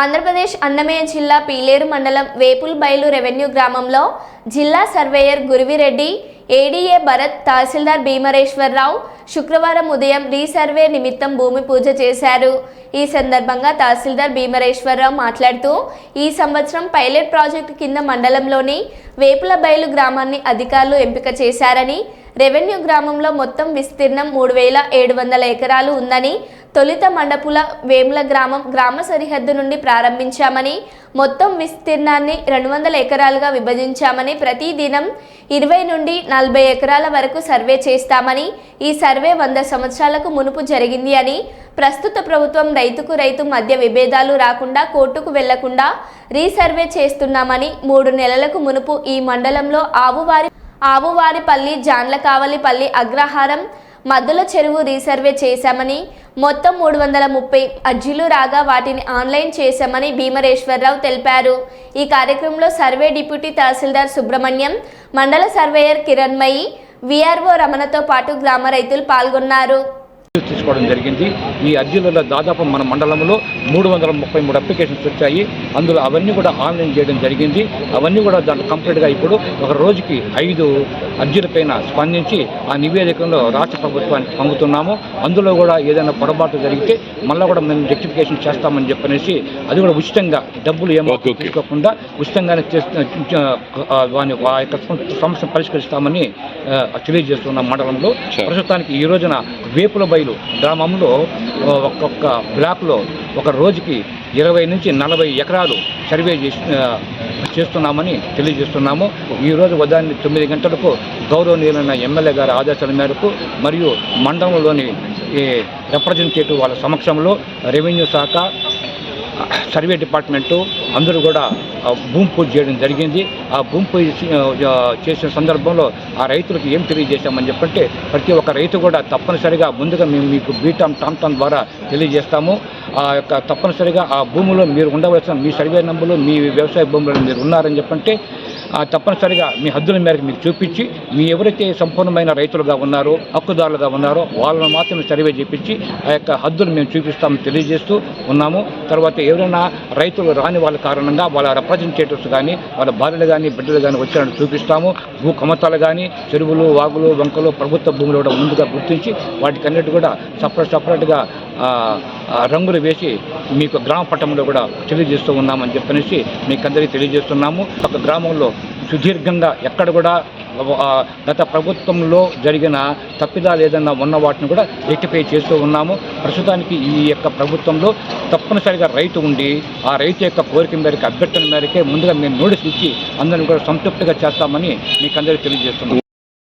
ఆంధ్రప్రదేశ్ అన్నమయ్య జిల్లా పీలేరు మండలం వేపుల్ బయలు రెవెన్యూ గ్రామంలో జిల్లా సర్వేయర్ గురువిరెడ్డి ఏడీఏ భరత్ తహసీల్దార్ భీమరేశ్వరరావు శుక్రవారం ఉదయం రీసర్వే నిమిత్తం భూమి పూజ చేశారు. ఈ సందర్భంగా తహసీల్దార్ భీమరేశ్వరరావు మాట్లాడుతూ ఈ సంవత్సరం పైలట్ ప్రాజెక్టు కింద మండలంలోని వేపుల బయలు గ్రామాన్ని అధికారులు ఎంపిక చేశారని రెవెన్యూ గ్రామంలో మొత్తం విస్తీర్ణం మూడు వేల ఏడు వందల ఎకరాలు ఉందని తొలిత మండపుల వేముల గ్రామం గ్రామ సరిహద్దు నుండి ప్రారంభించామని మొత్తం విస్తీర్ణాన్ని రెండు వందల ఎకరాలుగా విభజించామని ప్రతిదినం ఇరవై నుండి నలభై ఎకరాల వరకు సర్వే చేస్తామని ఈ సర్వే వంద సంవత్సరాలకు మునుపు జరిగింది అని ప్రస్తుత ప్రభుత్వం రైతుకు రైతు మధ్య విభేదాలు రాకుండా కోర్టుకు వెళ్ళకుండా రీసర్వే చేస్తున్నామని మూడు నెలలకు మునుపు ఈ మండలంలో ఆవువారి ఆవువారిపల్లి జాన్లకావలిపల్లి అగ్రహారం మద్దుల చెరువు రీసర్వే చేశామని మొత్తం మూడు వందల ముప్పై అర్జీలు రాగా వాటిని ఆన్లైన్ చేశామని భీమరేశ్వరరావు తెలిపారు. ఈ కార్యక్రమంలో సర్వే డిప్యూటీ తహసీల్దార్ సుబ్రహ్మణ్యం మండల సర్వేయర్ కిరణ్మయి విఆర్ఓ రమణతో పాటు గ్రామ రైతులు పాల్గొన్నారు. తీసుకోవడం జరిగింది. ఈ అర్జీలలో దాదాపు మన మండలంలో మూడు వందల ముప్పై మూడు అప్లికేషన్స్ వచ్చాయి. అందులో అవన్నీ కూడా ఆన్లైన్ చేయడం జరిగింది. అవన్నీ కూడా దాంట్లో కంప్లీట్గా ఇప్పుడు ఒక రోజుకి ఐదు అర్జీలపైన స్పందించి ఆ నివేదికలో రాష్ట్ర ప్రభుత్వానికి పంపుతున్నాము. అందులో కూడా ఏదైనా పొరపాటు జరిగితే మళ్ళీ కూడా మేము రెక్టిఫికేషన్ చేస్తామని చెప్పనేసి అది కూడా ఉచితంగా డబ్బులు ఏమో. తీసుకోకుండా ఉచితంగానే చేస్తూ ఆ, యొక్క సమస్యను పరిష్కరిస్తామని తెలియజేస్తున్నాం మండలంలో. ప్రస్తుతానికి ఈ రోజున వేపుల బయలు గ్రామంలో ఒక్కొక్క బ్లాక్లో ఒక రోజుకి ఇరవై నుంచి నలభై ఎకరాలు సర్వే చేస్తున్నామని తెలియజేస్తున్నాము. ఈ రోజు ఉదయాన్నే తొమ్మిది గంటలకు గౌరవనీయులైన ఎమ్మెల్యే గారి ఆదేశాల మేరకు మరియు మండలంలోని ఈ రిప్రజెంటేటివ్ వాళ్ళ సమక్షంలో రెవెన్యూ శాఖ సర్వే డిపార్ట్మెంటు అందరూ కూడా భూమి పూజ చేయడం జరిగింది. ఆ భూమి పూజ చేసిన సందర్భంలో ఆ రైతులకు ఏం తెలియజేశామని చెప్పంటే ప్రతి ఒక్క రైతు కూడా తప్పనిసరిగా ముందుగా మేము మీకు బీటామ్ టామ్టామ్ ద్వారా తెలియజేస్తాము. ఆ యొక్క తప్పనిసరిగా ఆ భూమిలో మీరు ఉండవలసిన మీ సర్వే నంబర్లు మీ వ్యవసాయ భూములను మీరు ఉన్నారని చెప్పంటే ఆ తప్పనిసరిగా మీ హద్దుల మేరకు మీకు చూపించి మీ ఎవరైతే సంపూర్ణమైన రైతులుగా ఉన్నారో హక్కుదారులుగా ఉన్నారో వాళ్ళని మాత్రమే సర్వే చేపించి ఆ యొక్క హద్దులు మేము చూపిస్తామని తెలియజేస్తూ ఉన్నాము. తర్వాత ఎవరైనా రైతులు రాని వాళ్ళ కారణంగా వాళ్ళ రిప్రజెంటేటివ్స్ కానీ వాళ్ళ భార్యలు కానీ బిడ్డలు కానీ వచ్చినట్టు చూపిస్తాము. భూ కమతాలు కానీ చెరువులు వాగులు వంకలు ప్రభుత్వ భూములు కూడా ముందుగా గుర్తించి వాటికన్నిటి కూడా సపరేట్ సపరేట్గా రంగులు వేసి మీకు గ్రామ పట్టణంలో కూడా తెలియజేస్తూ ఉన్నామని చెప్పనేసి మీకందరికీ తెలియజేస్తున్నాము. ఒక గ్రామంలో సుదీర్ఘంగా ఎక్కడ కూడా గత ప్రభుత్వంలో జరిగిన తప్పిదాలు ఏదన్నా ఉన్న వాటిని కూడా రెక్టిఫై చేస్తూ ఉన్నాము. ప్రస్తుతానికి ఈ యొక్క ప్రభుత్వంలో తప్పనిసరిగా రైతు ఉండి ఆ రైతు యొక్క కోరిక మేరకు అభ్యర్థన మేరకే ముందుగా మేము నోటీస్ ఇచ్చి అందరిని కూడా సంతృప్తిగా చేస్తామని మీకు అందరికీ తెలియజేస్తున్నాం